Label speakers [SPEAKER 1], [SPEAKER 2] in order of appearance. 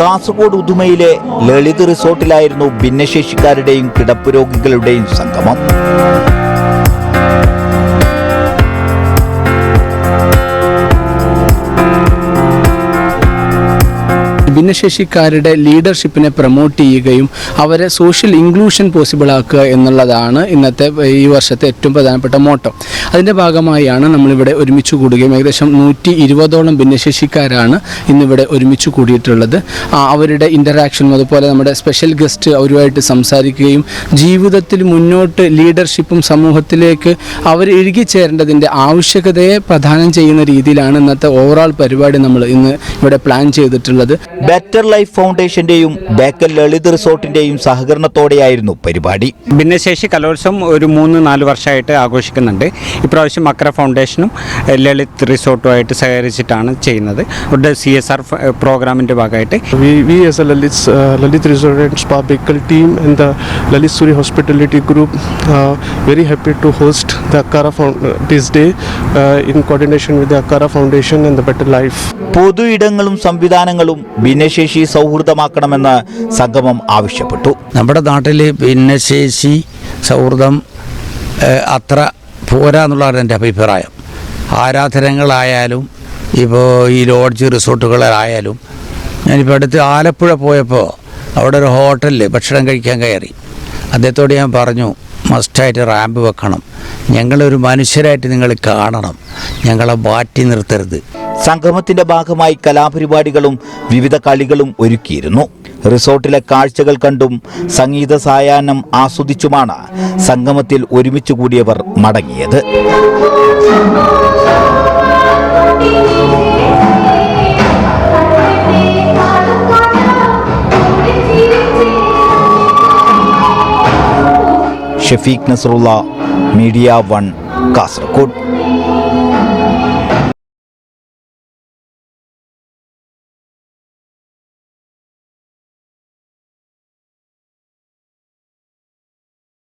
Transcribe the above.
[SPEAKER 1] കാസർഗോഡ് ഉദുമയിലെ ലളിത് റിസോർട്ടിലായിരുന്നു ഭിന്നശേഷിക്കാരുടെയും കിടപ്പുരോഗികളുടെയും സംഗമം.
[SPEAKER 2] ഭിന്നശേഷിക്കാരുടെ ലീഡർഷിപ്പിനെ പ്രൊമോട്ട് ചെയ്യുകയും അവരെ സോഷ്യൽ ഇൻക്ലൂഷൻ പോസിബിൾ ആക്കുക എന്നുള്ളതാണ് ഇന്നത്തെ ഈ വർഷത്തെ ഏറ്റവും പ്രധാനപ്പെട്ട മോട്ടം അതിന്റെ ഭാഗമായാണ് നമ്മളിവിടെ ഒരുമിച്ച് കൂടുകയും ഏകദേശം നൂറ്റി ഇരുപതോളം ഭിന്നശേഷിക്കാരാണ് ഇന്നിവിടെ ഒരുമിച്ച് കൂടിയിട്ടുള്ളത്. അവരുടെ ഇന്ററാക്ഷനും അതുപോലെ നമ്മുടെ സ്പെഷ്യൽ ഗസ്റ്റ് അവരുമായിട്ട് സംസാരിക്കുകയും ജീവിതത്തിൽ മുന്നോട്ട് ലീഡർഷിപ്പും സമൂഹത്തിലേക്ക് അവർ ഇഴുകിച്ചേരേണ്ടതിന്റെ ആവശ്യകതയെ പ്രധാനം ചെയ്യുന്ന രീതിയിലാണ് ഇന്നത്തെ ഓവറോൾ പരിപാടി നമ്മൾ ഇന്ന് ഇവിടെ പ്ലാൻ ചെയ്തിട്ടുള്ളത്.
[SPEAKER 1] ബെറ്റർ ലൈഫ് ഫൗണ്ടേഷന്റെയും ബേക്കൽ ലളിത് റിസോർട്ടിന്റെയും സഹകരണത്തോടെയായിരുന്നു പരിപാടി.
[SPEAKER 3] ഭിന്നശേഷി കലോത്സവം ഒരു മൂന്ന് നാല് വർഷമായിട്ട് ആഘോഷിക്കുന്നുണ്ട്. ഇപ്രാവശ്യം മക്ര ഫൗണ്ടേഷനും ലളിത് റിസോർട്ടും ആയിട്ട് സഹകരിച്ചിട്ടാണ് ചെയ്യുന്നത്. അവരുടെ സി എസ് ആർ പ്രോഗ്രാമിന്റെ ഭാഗമായിട്ട്.
[SPEAKER 4] Lalit resort പബ്ലിക്കൽ team and Lalit Suri hospitality group very happy to host the Akkara this day in coordination with the Akkara foundation and the better life
[SPEAKER 1] പൊതു ഇടങ്ങളും സംവിധാനങ്ങളും ഭിന്നശേഷി സൗഹൃദമാക്കണമെന്ന് സംഗമം ആവശ്യപ്പെട്ടു.
[SPEAKER 5] നമ്മുടെ നാട്ടിൽ ഭിന്നശേഷി സൗഹൃദം അത്ര പോരാ എന്നുള്ളതാണ് എന്റെ അഭിപ്രായം. ആരാധനകളായാലും ഇപ്പോൾ ഈ ലോഡ്ജ് റിസോർട്ടുകളായാലും ഞാനിപ്പോൾ അടുത്ത് ആലപ്പുഴ പോയപ്പോൾ അവിടെ ഒരു ഹോട്ടലിൽ ഭക്ഷണം കഴിക്കാൻ കയറി. അദ്ദേഹത്തോട് ഞാൻ പറഞ്ഞു മസ്റ്റായിട്ട് റാമ്പ് വെക്കണം. ഞങ്ങളൊരു മനുഷ്യരായിട്ട് നിങ്ങൾ കാണണം. ഞങ്ങളെ മാറ്റി നിർത്തരുത്.
[SPEAKER 1] സംഗമത്തിന്റെ ഭാഗമായി കലാപരിപാടികളും വിവിധ കളികളും ഒരുക്കിയിരുന്നു. റിസോർട്ടിലെ കാഴ്ചകൾ കണ്ടും സംഗീത സായാഹ്നം ആസ്വദിച്ചുമാണ് സംഗമത്തിൽ ഒരുമിച്ച് കൂടിയവർ മടങ്ങിയത്. Shafeeq Nasrullah media one Kasaragod.